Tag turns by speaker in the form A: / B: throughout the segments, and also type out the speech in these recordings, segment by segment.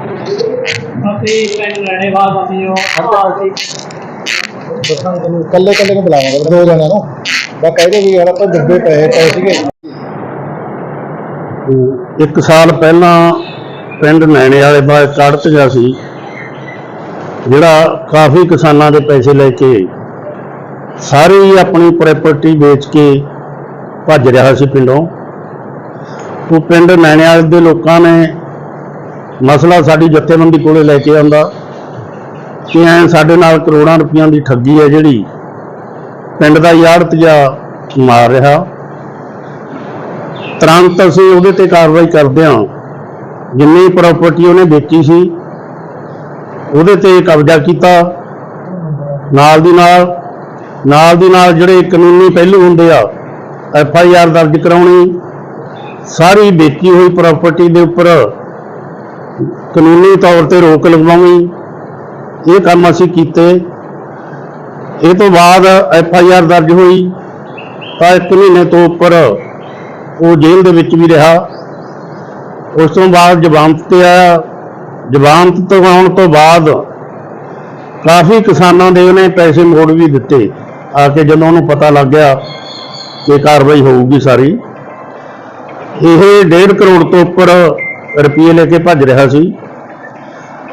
A: ਅਸੀਂ ਪਿੰਡ
B: ਕੱਲੇ ਕੱਲੇ ਨੂੰ ਬੁਲਾਵਾਂਗਾ ਦੋ ਜਣਿਆਂ ਨੂੰ। ਮੈਂ ਕਹਿੰਦੇ ਵੀ ਯਾਰ ਆਪਾਂ ਡੱਬੇ ਪਏ ਪਏ ਸੀਗੇ।
C: ਇੱਕ ਸਾਲ ਪਹਿਲਾਂ ਪਿੰਡ ਨੈਣੇ ਵਾਲੇ ਬਾਅਦ ਚੜ੍ਹਤ ਗਿਆ ਸੀ ਜਿਹੜਾ ਕਾਫੀ ਕਿਸਾਨਾਂ ਦੇ ਪੈਸੇ ਲੈ ਕੇ ਸਾਰੀ ਆਪਣੀ ਪ੍ਰਾਪਰਟੀ ਵੇਚ ਕੇ ਭੱਜ ਰਿਹਾ ਸੀ ਪਿੰਡੋਂ। ਉਹ ਪਿੰਡ ਨੈਣੇ ਵਾਲੇ ਦੇ ਲੋਕਾਂ ਨੇ ਮਸਲਾ ਸਾਡੀ ਜਥੇਬੰਦੀ ਕੋਲੇ ਲੈ ਕੇ ਆਉਂਦਾ ਕਿ ਐ ਸਾਡੇ ਨਾਲ ਕਰੋੜਾਂ ਰੁਪਈਆਂ ਦੀ ਠੱਗੀ ਹੈ ਜਿਹੜੀ ਪਿੰਡ ਦਾ ਯਾਰਤੀਆ ਮਾਰ ਰਿਹਾ। ਤੁਰੰਤ ਅਸੀਂ ਉਹਦੇ ਤੇ ਕਾਰਵਾਈ ਕਰਦੇ ਹਾਂ। ਜਿੰਨੀ ਪ੍ਰਾਪਰਟੀ ਉਹਨੇ ਵੇਚੀ ਸੀ, ਉਹਦੇ ਤੇ ਕਬਜ਼ਾ ਕੀਤਾ। ਨਾਲ ਦੀ ਨਾਲ ਨਾਲ ਦੀ ਨਾਲ ਜਿਹੜੇ ਕਾਨੂੰਨੀ ਪਹਿਲੂ ਹੁੰਦੇ ਆ, ਐਫ ਆਈ ਆਰ ਦਰਜ ਕਰਾਉਣੀ, ਸਾਰੀ ਵੇਚੀ ਹੋਈ ਪ੍ਰਾਪਰਟੀ ਦੇ ਉੱਪਰ ਕਾਨੂੰਨੀ ਤੌਰ ਤੇ ਰੋਕ ਲਗਵਾਉਣੀ। ਇਹ ਕੰਮ ਅਸੀਂ ਕੀਤੇ। ਇਹ ਤੋਂ ਬਾਅਦ ਐਫ ਆਈ ਆਰ ਦਰਜ ਹੋਈ। ਤਾਂ ਇੱਕ ਮਹੀਨੇ ਤੋਂ ਉੱਪਰ ਉਹ ਜੇਲ੍ਹ ਦੇ ਵਿੱਚ ਵੀ ਰਿਹਾ। ਉਸ ਤੋਂ ਬਾਅਦ ਜ਼ਮਾਨਤ ਤੇ ਆਇਆ। ਜ਼ਮਾਨਤ ਤੋਂ ਆਉਣ ਤੋਂ ਬਾਅਦ ਕਾਫੀ ਕਿਸਾਨਾਂ ਦੇ ਉਹਨੇ ਪੈਸੇ ਮੋੜ ਵੀ ਦਿੱਤੇ। ਆ ਕੇ ਜਦੋਂ ਉਹਨੂੰ ਪਤਾ ਲੱਗ ਗਿਆ ਕਿ ਕਾਰਵਾਈ ਹੋਊਗੀ ਸਾਰੀ। ਇਹ 1.5 ਕਰੋੜ ਤੋਂ ਉੱਪਰ ਰੁਪਏ ਲੈ ਕੇ ਭੱਜ ਰਿਹਾ ਸੀ।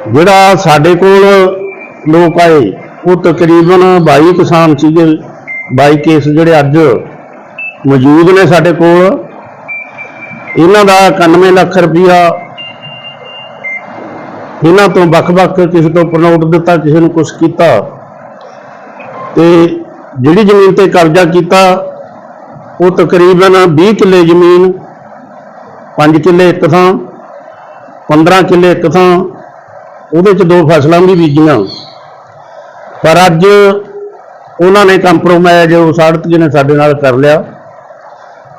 C: ਜਿਹੜਾ ਸਾਡੇ ਕੋਲ ਲੋਕ ਆਏ, ਉਹ ਤਕਰੀਬਨ 22 ਕਿਸਾਨ ਸੀਗੇ। 22 ਕੇਸ ਜਿਹੜੇ ਅੱਜ ਮੌਜੂਦ ਨੇ ਸਾਡੇ ਕੋਲ। ਇਹਨਾਂ ਦਾ 91 ਲੱਖ ਰੁਪਇਆ ਇਹਨਾਂ ਤੋਂ ਵੱਖ-ਵੱਖ ਕਿਸੇ ਤੋਂ ਪ੍ਰਨੋਟ ਦਿੱਤਾ, ਕਿਸੇ ਨੂੰ ਕੁਝ ਕੀਤਾ। ਤੇ ਜਿਹੜੀ ਜ਼ਮੀਨ ਤੇ ਕਬਜ਼ਾ ਕੀਤਾ, ਉਹ ਤਕਰੀਬਨ 20 ਕਿੱਲੇ ਜ਼ਮੀਨ 5 ਕਿੱਲੇ ਇੱਕ ਥਾਂ। 15 ਕਿੱਲੇ ਇੱਕ ਥਾਂ, ਉਹਦੇ ਚ ਦੋ ਫਸਲਾਂ ਵੀ ਬੀਜੀਆਂ। ਪਰ ਅੱਜ ਉਹਨਾਂ ਨੇ ਕੰਪਰੋਮਾਈਜ਼ ਉਹ ਸਾਡਤ ਜੀ ਨੇ ਸਾਡੇ ਨਾਲ ਕਰ ਲਿਆ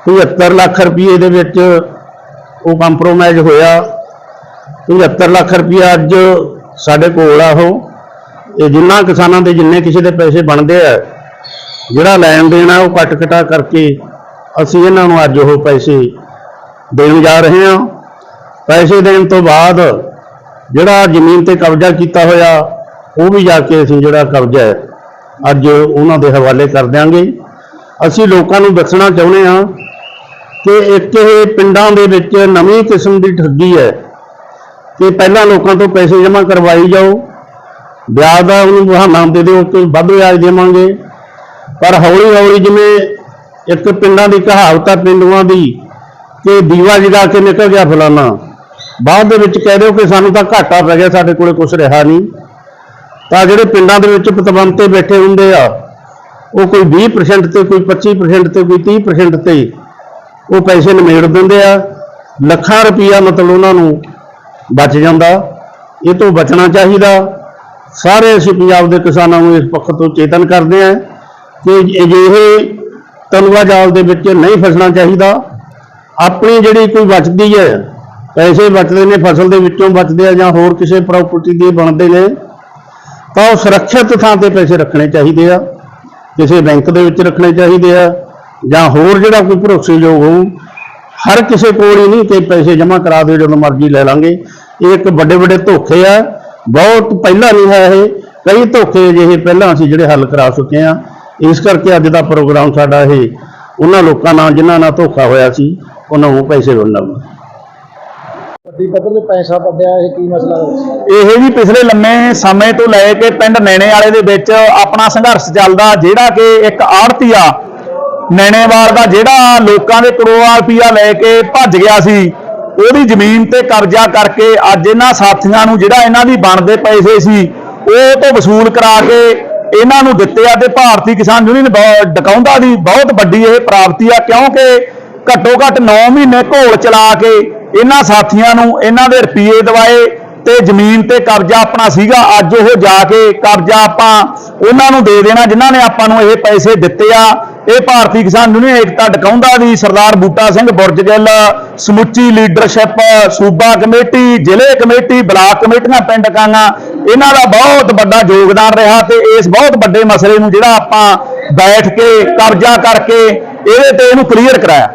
C: 75 ਲੱਖ ਰੁਪਏ ਦੇ ਵਿੱਚ ਉਹ ਕੰਪਰੋਮਾਈਜ਼ ਹੋਇਆ। 75 ਲੱਖ ਰੁਪਏ ਅੱਜ ਸਾਡੇ ਕੋਲ ਆ ਉਹ। ਇਹ ਜਿੰਨਾ ਕਿਸਾਨਾਂ ਦੇ ਜਿੰਨੇ ਕਿਸੇ ਦੇ ਪੈਸੇ ਬਣਦੇ ਆ, ਜਿਹੜਾ ਲੈਣ ਦੇਣ ਆ ਉਹ ਕੱਟ ਕਟਾ ਕਰਕੇ ਅਸੀਂ ਇਹਨਾਂ ਨੂੰ ਅੱਜ ਉਹ ਪੈਸੇ ਦੇਣ ਜਾ ਰਹੇ ਹਾਂ। ਪੈਸੇ ਦੇਣ ਤੋਂ ਬਾਅਦ ਜਿਹੜਾ ਜ਼ਮੀਨ ਤੇ ਕਬਜ਼ਾ ਕੀਤਾ ਹੋਇਆ, ਉਹ ਵੀ ਜਾ ਕੇ ਅਸੀਂ ਜਿਹੜਾ ਕਬਜ਼ਾ ਹੈ, ਅੱਜ ਉਹਨਾਂ ਦੇ ਹਵਾਲੇ ਕਰ ਦਿਆਂਗੇ। ਅਸੀਂ ਲੋਕਾਂ ਨੂੰ ਦੱਸਣਾ ਚਾਹੁੰਦੇ ਹਾਂ ਕਿ ਇੱਕ ਇਹ ਪਿੰਡਾਂ ਦੇ ਵਿੱਚ ਨਵੀਂ ਕਿਸਮ ਦੀ ਠੱਗੀ ਹੈ ਕਿ ਪਹਿਲਾਂ ਲੋਕਾਂ ਤੋਂ ਪੈਸੇ ਜਮ੍ਹਾਂ ਕਰਵਾਈ ਜਾਓ। ਵਿਆਜ ਦਾ ਉਹਨੂੰ ਬਹਾਨਾ ਦੇ ਦਿਓ ਕਿ ਵੱਧ ਵਿਆਜ ਦੇਵਾਂਗੇ। ਪਰ ਹੌਲੀ ਹੌਲੀ ਜਿਵੇਂ ਇੱਕ ਪਿੰਡਾਂ ਦੀ ਕਹਾਵਤ ਹੈ ਪਿੰਡੂਆਂ ਦੀ ਕਿ ਦੀਵਾ ਜਗਾ ਕੇ ਨਿਕਲ ਗਿਆ ਫਲਾਨਾ ਬਾਅਦ ਦੇ ਵਿੱਚ ਕਹਿ ਦਿਓ ਕਿ ਸਾਨੂੰ ਤਾਂ ਘਾਟਾ ਪੈ ਗਿਆ, ਸਾਡੇ ਕੋਲੇ ਕੁਝ ਰਿਹਾ ਨਹੀਂ। ਤਾਂ ਜਿਹੜੇ ਪਿੰਡਾਂ ਦੇ ਵਿੱਚ ਪਤਵੰਤੇ ਬੈਠੇ ਹੁੰਦੇ ਆ, ਉਹ ਕੋਈ 20% ਤੇ, ਕੋਈ 25% ਤੇ, ਕੋਈ 30% ਤੇ ਉਹ ਪੈਸੇ ਨਿਮੇੜ ਦਿੰਦੇ ਆ। ਲੱਖਾਂ ਰੁਪਈਆ ਮਤਲਬ ਉਹਨਾਂ ਨੂੰ ਬਚ ਜਾਂਦਾ। ਇਹ ਤੋਂ ਬਚਣਾ ਚਾਹੀਦਾ। ਸਾਰੇ ਅਸੀਂ ਪੰਜਾਬ ਦੇ ਕਿਸਾਨਾਂ ਨੂੰ ਇਸ ਪੱਖ ਤੋਂ ਚੇਤਨ ਕਰਦੇ ਆ ਕਿ ਅਜਿਹੇ ਤਲਵਾ ਜਾਲ ਦੇ ਵਿੱਚ ਨਹੀਂ ਫਸਣਾ ਚਾਹੀਦਾ। ਆਪਣੀ ਜਿਹੜੀ ਕੋਈ ਬਚਦੀ ਹੈ ਪੈਸੇ ਬਚਦੇ ਨੇ, ਫਸਲ ਦੇ ਵਿੱਚੋਂ ਬਚਦੇ ਆ ਜਾਂ ਹੋਰ ਕਿਸੇ ਪ੍ਰਾਪਰਟੀ ਦੇ ਬਣਦੇ ਨੇ, ਤਾਂ ਉਹ ਸੁਰੱਖਿਅਤ ਥਾਂ ਤੇ ਪੈਸੇ ਰੱਖਣੇ ਚਾਹੀਦੇ ਆ, ਕਿਸੇ ਬੈਂਕ ਦੇ ਵਿੱਚ ਰੱਖਣੇ ਚਾਹੀਦੇ ਆ, ਜਾਂ ਹੋਰ ਜਿਹੜਾ ਕੋਈ ਭਰੋਸੇਯੋਗ ਹੋਊ, ਹਰ ਕਿਸੇ ਕੋਲ ਹੀ ਨਹੀਂ ਕਿ ਪੈਸੇ ਜਮ੍ਹਾਂ ਕਰਾ ਦਿਓ, ਜਦੋਂ ਮਰਜ਼ੀ ਲੈ ਲਾਂਗੇ। ਇਹ ਇੱਕ ਵੱਡੇ ਵੱਡੇ ਧੋਖੇ ਆ, ਬਹੁਤ ਪਹਿਲਾਂ ਨਹੀਂ ਹੈ ਇਹ, ਕਈ ਧੋਖੇ ਜਿਹੇ ਪਹਿਲਾਂ ਅਸੀਂ ਜਿਹੜੇ ਹੱਲ ਕਰਾ ਚੁੱਕੇ ਆ। ਇਸ ਕਰਕੇ ਅੱਜ ਦਾ ਪ੍ਰੋਗਰਾਮ ਸਾਡਾ ਇਹ, ਉਹਨਾਂ ਲੋਕਾਂ ਨਾਲ ਜਿਨ੍ਹਾਂ ਨਾਲ ਧੋਖਾ ਹੋਇਆ ਸੀ, ਉਹਨਾਂ ਨੂੰ ਪੈਸੇ ਵੰਡਣ
B: ਵੱਡੀ ਪੱਧਰ ਤੇ ਪੈਸਾ ਵੱਡਿਆ, ਇਹ ਕੀ ਮਸਲਾ ਹੈ
D: ਇਹ ਵੀ ਪਿਛਲੇ ਲੰਮੇ ਸਮੇਂ ਤੋਂ ਲੈ ਕੇ ਪਿੰਡ ਨੈਣੇ ਵਾਲੇ ਦੇ ਵਿੱਚ ਆਪਣਾ ਸੰਘਰਸ਼ ਚੱਲਦਾ, ਜਿਹੜਾ ਕਿ ਇੱਕ ਆੜਤੀਆ ਨੈਣੇਵਾਲ ਦਾ ਜਿਹੜਾ ਲੋਕਾਂ ਦੇ ਕਰੋੜਾਂ ਰੁਪਈਆ ਲੈ ਕੇ ਭੱਜ ਗਿਆ ਸੀ, ਉਹਦੀ ਜ਼ਮੀਨ ਤੇ ਕਬਜ਼ਾ ਕਰਕੇ ਅੱਜ ਇਹਨਾਂ ਸਾਥੀਆਂ ਨੂੰ ਜਿਹੜਾ ਇਹਨਾਂ ਦੀ ਬਣਦੇ ਪੈਸੇ ਸੀ, ਉਹ ਤੋਂ ਵਸੂਲ ਕਰਾ ਕੇ ਇਹਨਾਂ ਨੂੰ ਦਿੱਤੇ ਆ ਤੇ ਭਾਰਤੀ ਕਿਸਾਨ ਯੂਨੀਅਨ ਡਕਾਉਂਦਾ ਦੀ ਬਹੁਤ ਵੱਡੀ ਇਹ ਪ੍ਰਾਪਤੀ ਆ, ਕਿਉਂਕਿ ਘੱਟੋ ਘੱਟ 9 ਮਹੀਨੇ ਘੋਲ ਚਲਾ ਕੇ ਇਹਨਾਂ ਸਾਥੀਆਂ ਨੂੰ ਇਹਨਾਂ ਦੇ ਰੁਪਏ ਦਵਾਏ ਤੇ ਜ਼ਮੀਨ ਤੇ ਕਬਜ਼ਾ ਆਪਣਾ ਸੀਗਾ। ਅੱਜ ਉਹ ਜਾ ਕੇ ਕਬਜ਼ਾ ਆਪਾਂ ਉਹਨਾਂ ਨੂੰ ਦੇ ਦੇਣਾ, ਜਿਨ੍ਹਾਂ ਨੇ ਆਪਾਂ ਨੂੰ ਇਹ ਪੈਸੇ ਦਿੱਤੇ ਆ। ਇਹ ਭਾਰਤੀ ਕਿਸਾਨ ਯੂਨੀਅਨ ਏਕਤਾ ਡਕਾਉਂਦਾ ਦੀ ਸਰਦਾਰ ਬੂਟਾ ਸਿੰਘ ਬੁਰਜਗਿੱਲ ਸਮੁੱਚੀ ਲੀਡਰਸ਼ਿਪ, ਸੂਬਾ ਕਮੇਟੀ, ਜ਼ਿਲ੍ਹੇ ਕਮੇਟੀ, ਬਲਾਕ ਕਮੇਟੀਆਂ, ਪਿੰਡ ਕਾਂਗਾ, ਇਹਨਾਂ ਦਾ ਬਹੁਤ ਵੱਡਾ ਯੋਗਦਾਨ ਰਿਹਾ ਤੇ ਇਸ ਬਹੁਤ ਵੱਡੇ ਮਸਲੇ ਨੂੰ ਜਿਹੜਾ ਆਪਾਂ ਬੈਠ ਕੇ ਕਬਜ਼ਾ ਕਰਕੇ ਇਹਦੇ ਤੇ ਇਹਨੂੰ ਕਲੀਅਰ ਕਰਾਇਆ।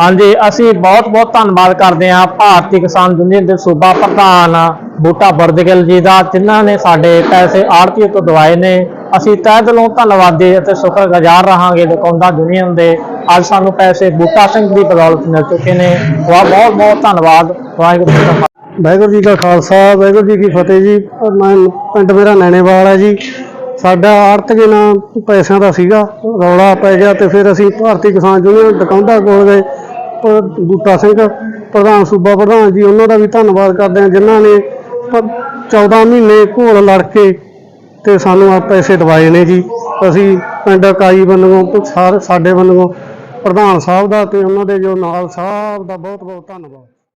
A: ਹਾਂਜੀ, ਅਸੀਂ ਬਹੁਤ ਬਹੁਤ ਧੰਨਵਾਦ ਕਰਦੇ ਹਾਂ ਭਾਰਤੀ ਕਿਸਾਨ ਯੂਨੀਅਨ ਦੇ ਸੂਬਾ ਪ੍ਰਧਾਨ ਬੂਟਾ ਬਰਦਗਿੱਲ ਜੀ ਦਾ, ਜਿਨ੍ਹਾਂ ਨੇ ਸਾਡੇ ਪੈਸੇ ਆੜਤੀ ਤੋਂ ਦਵਾਏ ਨੇ। ਅਸੀਂ ਤਹਿ ਦਿਲੋਂ ਧੰਨਵਾਦੀ ਅਤੇ ਸ਼ੁਕਰਗੁਜ਼ਾਰ ਰਹਾਂਗੇ ਦੁਕਾਨਦਾਰ ਯੂਨੀਅਨ ਦੇ। ਅੱਜ ਸਾਨੂੰ ਪੈਸੇ ਬੂਟਾ ਸਿੰਘ ਦੀ ਬਦੌਲਤ ਮਿਲ ਚੁੱਕੇ ਨੇ। ਬਹੁਤ ਬਹੁਤ ਧੰਨਵਾਦ। ਵਾਹਿਗੁਰੂ ਜੀ ਕਾ
B: ਵਾਹਿਗੁਰੂ ਜੀ ਕਾ ਖਾਲਸਾ, ਵਾਹਿਗੁਰੂ ਜੀ ਕੀ ਫਤਿਹ ਜੀ। ਮੈਂ ਪਿੰਡ ਮੇਰਾ ਨੈਣੇਵਾਲ ਹੈ ਜੀ। ਸਾਡਾ ਆੜਤ ਦੇ ਨਾਲ ਪੈਸਿਆਂ ਦਾ ਸੀਗਾ, ਰੌਲਾ ਪੈ ਗਿਆ ਤੇ ਫਿਰ ਅਸੀਂ ਭਾਰਤੀ ਕਿਸਾਨ ਯੂਨੀਅਨ ਡਕਾਉਂਦਾ ਕੋਲ ਗਏ। ਬੂਟਾ ਸਿੰਘ, ਪ੍ਰਧਾਨ ਸੂਬਾ ਪ੍ਰਧਾਨ ਜੀ, ਉਹਨਾਂ ਦਾ ਵੀ ਧੰਨਵਾਦ ਕਰਦੇ ਹਾਂ, ਜਿਨ੍ਹਾਂ ਨੇ ਪ- 14 ਮਹੀਨੇ ਘੋਲ ਲੜ ਕੇ ਤੇ ਸਾਨੂੰ ਆ ਪੈਸੇ ਦਵਾਏ ਨੇ ਜੀ। ਅਸੀਂ ਪਿੰਡ ਇਕਾਈ ਵੱਲੋਂ, ਸਾਰੇ ਸਾਡੇ ਵੱਲੋਂ, ਪ੍ਰਧਾਨ ਸਾਹਿਬ ਦਾ ਤੇ ਉਹਨਾਂ ਦੇ ਜੋ ਨਾਲ ਸਾਹਿਬ ਦਾ ਬਹੁਤ ਬਹੁਤ ਧੰਨਵਾਦ।